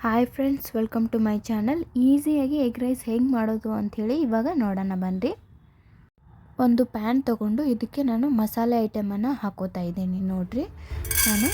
Hi friends welcome to my channel ಈಸಿಯಾಗಿ egg rice ಹೆಂಗೆ ಮಾಡೋದು ಅಂಥೇಳಿ ಇವಾಗ ನೋಡೋಣ ಬನ್ನಿರಿ ಒಂದು ಪ್ಯಾನ್ ತೊಗೊಂಡು ಇದಕ್ಕೆ ನಾನು ಮಸಾಲೆ ಐಟಮನ್ನು ಹಾಕೋತಾ ಇದ್ದೀನಿ ನೋಡಿರಿ. ನಾನು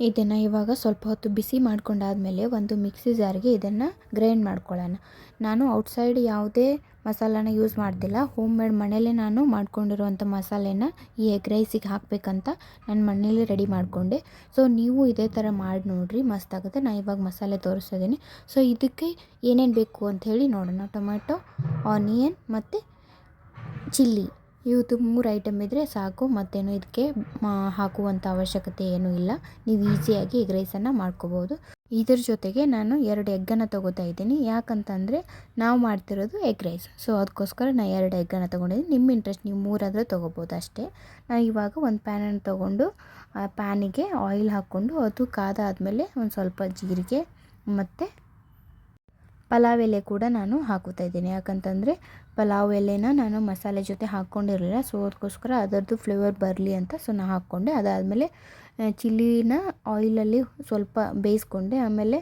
ಇದನ್ನು ಇವಾಗ ಸ್ವಲ್ಪ ಹೊತ್ತು ಬಿಸಿ ಮಾಡ್ಕೊಂಡಾದಮೇಲೆ ಒಂದು ಮಿಕ್ಸಿ ಜಾರಿಗೆ ಇದನ್ನು ಗ್ರೈಂಡ್ ಮಾಡ್ಕೊಳ್ಳೋಣ. ನಾನು ಔಟ್ಸೈಡ್ ಯಾವುದೇ ಮಸಾಲಾನ ಯೂಸ್ ಮಾಡ್ತಿಲ್ಲ ಹೋಮ್ ಮೇಡ್ ಮನೆಯಲ್ಲೇ ನಾನು ಮಾಡ್ಕೊಂಡಿರುವಂಥ ಮಸಾಲೆನ ಈ ಎಗ್ ರೈಸಿಗೆ ಹಾಕಬೇಕಂತ ನಾನು ಮನೇಲಿ ರೆಡಿ ಮಾಡಿಕೊಂಡೆ. ಸೊ, ನೀವು ಇದೇ ಥರ ಮಾಡಿ ನೋಡಿರಿ. ಮಸ್ತಾಗುತ್ತೆ ನಾನು ಇವಾಗ ಮಸಾಲೆ ತೋರಿಸ್ತಿದ್ದೀನಿ. ಸೊ, ಇದಕ್ಕೆ ಏನೇನು ಬೇಕು ಅಂತ ಹೇಳಿ ನೋಡೋಣ. ಟೊಮೆಟೊ ಆನಿಯನ್ ಮತ್ತು ಚಿಲ್ಲಿ. ಇವತ್ತು ಮೂರು ಐಟಮ್ ಇದ್ದರೆ ಸಾಕು, ಮತ್ತೇನು ಇದಕ್ಕೆ ಹಾಕುವಂಥ ಅವಶ್ಯಕತೆ ಏನೂ ಇಲ್ಲ. ನೀವು ಈಸಿಯಾಗಿ ಎಗ್ ರೈಸನ್ನು ಮಾಡ್ಕೋಬೋದು. ಇದರ ಜೊತೆಗೆ ನಾನು ಎರಡು ಎಗ್ಗನ್ನು ತೊಗೋತಾ ಇದ್ದೀನಿ. ಯಾಕಂತಂದರೆ ನಾವು ಮಾಡ್ತಿರೋದು ಎಗ್ ರೈಸ್. ಸೊ, ಅದಕ್ಕೋಸ್ಕರ ನಾನು ಎರಡು ಎಗ್ಗನ್ನು ತೊಗೊಂಡಿದ್ದೀನಿ. ನಿಮ್ಮ ಇಂಟ್ರೆಸ್ಟ್ ನೀವು ಮೂರಾದರೂ ತೊಗೋಬೋದು ಅಷ್ಟೇ. ನಾನು ಇವಾಗ ಒಂದು ಪ್ಯಾನನ್ನು ತೊಗೊಂಡು, ಆ ಪ್ಯಾನಿಗೆ ಆಯಿಲ್ ಹಾಕ್ಕೊಂಡು, ಅದು ಕಾದಾದಮೇಲೆ ಒಂದು ಸ್ವಲ್ಪ ಜೀರಿಗೆ ಮತ್ತು ಪಲಾವ್ ಎಲೆ ಕೂಡ ನಾನು ಹಾಕುತ್ತಾ ಇದ್ದೀನಿ. ಯಾಕಂತಂದರೆ ಪಲಾವ್ ಎಲೆನ ನಾನು ಮಸಾಲೆ ಜೊತೆ ಹಾಕ್ಕೊಂಡಿರಲಿಲ್ಲ. ಸೊ ಅದಕ್ಕೋಸ್ಕರ ಅದರದ್ದು ಫ್ಲೇವರ್ ಬರಲಿ ಅಂತ ಸೊ ನಾನು ಹಾಕ್ಕೊಂಡೆ. ಅದಾದಮೇಲೆ ಚಿಲ್ಲಿನ ಆಯಿಲಲ್ಲಿ ಸ್ವಲ್ಪ ಬೇಯಿಸ್ಕೊಂಡೆ. ಆಮೇಲೆ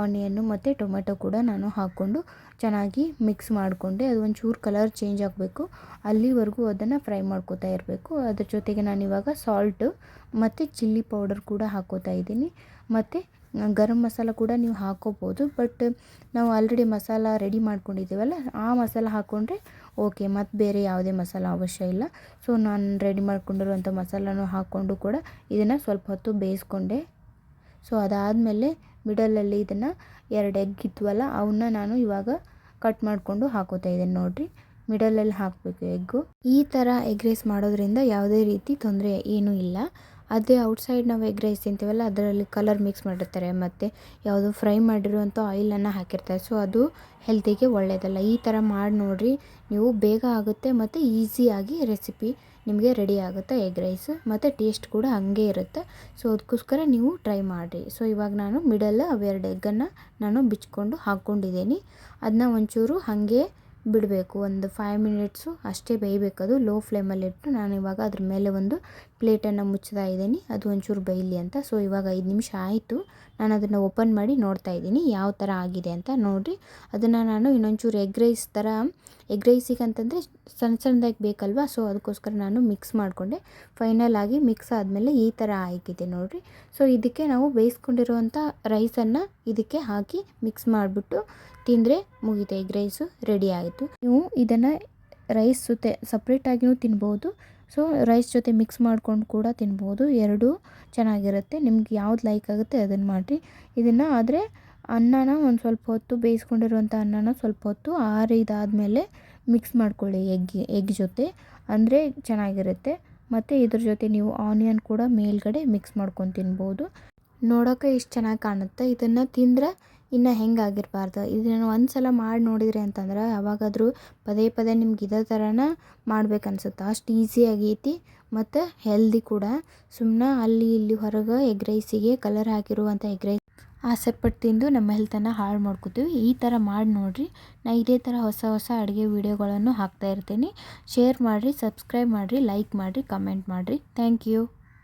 ಆನಿಯನ್ನು ಮತ್ತು ಟೊಮೆಟೊ ಕೂಡ ನಾನು ಹಾಕ್ಕೊಂಡು ಚೆನ್ನಾಗಿ ಮಿಕ್ಸ್ ಮಾಡಿಕೊಂಡೆ. ಅದು ಒಂಚೂರು ಕಲರ್ ಚೇಂಜ್ ಆಗಬೇಕು. ಅಲ್ಲಿವರೆಗೂ ಅದನ್ನು ಫ್ರೈ ಮಾಡ್ಕೋತಾ ಇರಬೇಕು. ಅದ್ರ ಜೊತೆಗೆ ನಾನು ಇವಾಗ ಸಾಲ್ಟು ಮತ್ತು ಚಿಲ್ಲಿ ಪೌಡರ್ ಕೂಡ ಹಾಕೋತಾ ಇದ್ದೀನಿ. ಮತ್ತು ಗರಂ ಮಸಾಲ ಕೂಡ ನೀವು ಹಾಕೋಬೋದು. ಬಟ್ ನಾವು ಆಲ್ರೆಡಿ ಮಸಾಲ ರೆಡಿ ಮಾಡ್ಕೊಂಡಿದ್ದೀವಲ್ಲ, ಆ ಮಸಾಲ ಹಾಕ್ಕೊಂಡ್ರೆ ಓಕೆ ಮತ್ತು ಬೇರೆ ಯಾವುದೇ ಮಸಾಲ ಅವಶ್ಯ ಇಲ್ಲ. ಸೊ ನಾನು ರೆಡಿ ಮಾಡ್ಕೊಂಡಿರುವಂಥ ಮಸಾಲನೂ ಹಾಕ್ಕೊಂಡು ಕೂಡ ಇದನ್ನು ಸ್ವಲ್ಪ ಹೊತ್ತು ಬೇಯಿಸ್ಕೊಂಡೆ. ಸೊ ಅದಾದಮೇಲೆ ಮಿಡಲಲ್ಲಿ ಇದನ್ನು ಎರಡು ಎಗ್ ಇತ್ತುವಲ್ಲ ಅವನ್ನ ನಾನು ಇವಾಗ ಕಟ್ ಮಾಡಿಕೊಂಡು ಹಾಕೋತಾ ಇದ್ದೇನೆ ನೋಡಿರಿ. ಮಿಡಲಲ್ಲಿ ಹಾಕಬೇಕು ಎಗ್ಗು ಈ ಥರ ಎಗ್ ರೈಸ್ ಮಾಡೋದ್ರಿಂದ ಯಾವುದೇ ರೀತಿ ತೊಂದರೆ ಏನೂ ಇಲ್ಲ. ಅದೇ ಔಟ್ಸೈಡ್ ನಾವು ಎಗ್ ರೈಸ್ ತಿಂತೀವಲ್ಲ, ಅದರಲ್ಲಿ ಕಲರ್ ಮಿಕ್ಸ್ ಮಾಡಿರ್ತಾರೆ. ಮತ್ತು ಯಾವುದು ಫ್ರೈ ಮಾಡಿರುವಂಥ ಆಯಿಲನ್ನು ಹಾಕಿರ್ತಾರೆ. ಸೊ ಅದು ಹೆಲ್ತಿಗೆ ಒಳ್ಳೆಯದಲ್ಲ ಈ ಥರ ಮಾಡಿ ನೋಡಿರಿ. ನೀವು ಬೇಗ ಆಗುತ್ತೆ ಮತ್ತು ಈಸಿಯಾಗಿ ರೆಸಿಪಿ ನಿಮಗೆ ರೆಡಿ ಆಗುತ್ತೆ ಎಗ್ ರೈಸ್ ಮತ್ತು ಟೇಸ್ಟ್ ಕೂಡ ಹಾಗೆ ಇರುತ್ತೆ. ಸೊ ಅದಕ್ಕೋಸ್ಕರ ನೀವು ಟ್ರೈ ಮಾಡಿರಿ. ಸೊ ಇವಾಗ ನಾನು ಮಿಡಲ್ ಅವೆರಡು ಎಗ್ಗನ್ನು ನಾನು ಬಿಚ್ಕೊಂಡು ಹಾಕ್ಕೊಂಡಿದ್ದೀನಿ ಅದನ್ನ ಒಂಚೂರು ಹಾಗೆ ಬಿಡಬೇಕು. ಒಂದು ಫೈವ್ ಮಿನಿಟ್ಸು ಅಷ್ಟೇ ಬೇಯಬೇಕದು ಲೋ ಫ್ಲೇಮಲ್ಲಿಟ್ಟು ನಾನು ಇವಾಗ ಅದ್ರ ಮೇಲೆ ಒಂದು ಪ್ಲೇಟನ್ನು ಮುಚ್ತಾ ಇದ್ದೀನಿ. ಅದು ಒಂಚೂರು ಬೇಯಲಿ ಅಂತ. ಸೊ ಇವಾಗ ಐದು ನಿಮಿಷ ಆಯಿತು. ನಾನು ಅದನ್ನು ಓಪನ್ ಮಾಡಿ ನೋಡ್ತಾ ಇದ್ದೀನಿ. ಯಾವ ಥರ ಆಗಿದೆ ಅಂತ ನೋಡಿರಿ. ಅದನ್ನು ನಾನು ಇನ್ನೊಂಚೂರು ಎಗ್ ರೈಸ್ ಥರ ಎಗ್ ರೈಸಿಗೆ ಅಂತಂದರೆ ಸಣ್ಣ ಸಣ್ಣದಾಗಿ ಬೇಕಲ್ವಾ? ಸೊ ಅದಕ್ಕೋಸ್ಕರ ನಾನು ಮಿಕ್ಸ್ ಮಾಡಿಕೊಂಡೆ. ಫೈನಲ್ ಆಗಿ ಮಿಕ್ಸ್ ಆದಮೇಲೆ ಈ ಥರ ಆಗಿದೆ ನೋಡಿರಿ. ಸೊ ಇದಕ್ಕೆ ನಾವು ಬೇಯಿಸ್ಕೊಂಡಿರುವಂಥ ರೈಸನ್ನು ಇದಕ್ಕೆ ಹಾಕಿ ಮಿಕ್ಸ್ ಮಾಡಿಬಿಟ್ಟು ತಿಂದರೆ ಮುಗಿತು. ಎಗ್ ರೈಸು ರೆಡಿ ನೀವು ಇದನ್ನು ರೈಸ್ ಜೊತೆ ಸಪ್ರೇಟಾಗಿಯೂ ತಿನ್ಬೋದು. ಸೊ ರೈಸ್ ಜೊತೆ ಮಿಕ್ಸ್ ಮಾಡ್ಕೊಂಡು ಕೂಡ ತಿನ್ಬೋದು. ಎರಡೂ ಚೆನ್ನಾಗಿರುತ್ತೆ. ನಿಮ್ಗೆ ಯಾವ್ದು ಲೈಕ್ ಆಗುತ್ತೆ ಅದನ್ನು ಮಾಡಿರಿ. ಇದನ್ನು ಆದರೆ ಅನ್ನನ ಒಂದು ಸ್ವಲ್ಪ ಹೊತ್ತು ಬೇಯಿಸ್ಕೊಂಡಿರುವಂಥ ಅನ್ನನ ಸ್ವಲ್ಪ ಹೊತ್ತು ಆರಿದಾದಮೇಲೆ ಮಿಕ್ಸ್ ಮಾಡ್ಕೊಳ್ಳಿ ಎಗ್ ಎಗ್ ಜೊತೆ. ಅಂದರೆ ಚೆನ್ನಾಗಿರುತ್ತೆ. ಮತ್ತು ಇದ್ರ ಜೊತೆ ನೀವು ಆನಿಯನ್ ಕೂಡ ಮೇಲ್ಗಡೆ ಮಿಕ್ಸ್ ಮಾಡ್ಕೊಂಡು ತಿನ್ಬೋದು. ನೋಡೋಕೆ ಇಷ್ಟು ಚೆನ್ನಾಗಿ ಕಾಣುತ್ತೆ. ಇದನ್ನು ತಿಂದರೆ ಇನ್ನು ಹೆಂಗಾಗಿರಬಾರ್ದು. ಇದನ್ನು ಒಂದು ಸಲ ಮಾಡಿ ನೋಡಿದ್ರಿ ಅಂತಂದ್ರೆ ಯಾವಾಗಾದರೂ ಪದೇ ಪದೇ ನಿಮ್ಗೆ ಇದೇ ಥರನ ಮಾಡ್ಬೇಕನ್ಸುತ್ತೆ. ಅಷ್ಟು ಈಸಿ ಆಗೈತಿ ಮತ್ತು ಹೆಲ್ದಿ ಕೂಡ. ಸುಮ್ಮನೆ ಅಲ್ಲಿ ಇಲ್ಲಿ ಹೊರಗೆ ಎಗ್ ರೈಸಿಗೆ ಕಲರ್ ಹಾಕಿರುವಂಥ ಎಗ್ ರೈಸ್ ಆಸೆಪಟ್ಟು ತಿಂದು ನಮ್ಮ ಹೆಲ್ತನ್ನು ಹಾಳು ಮಾಡ್ಕೋತೀವಿ. ಈ ಥರ ಮಾಡಿ ನೋಡಿರಿ. ನಾ ಇದೇ ಥರ ಹೊಸ ಹೊಸ ಅಡುಗೆ ವೀಡಿಯೋಗಳನ್ನು ಹಾಕ್ತಾ ಇರ್ತೀನಿ. ಶೇರ್ ಮಾಡಿರಿ ಸಬ್ಸ್ಕ್ರೈಬ್ ಮಾಡಿರಿ ಲೈಕ್ ಮಾಡಿರಿ ಕಮೆಂಟ್ ಮಾಡಿರಿ. Thank you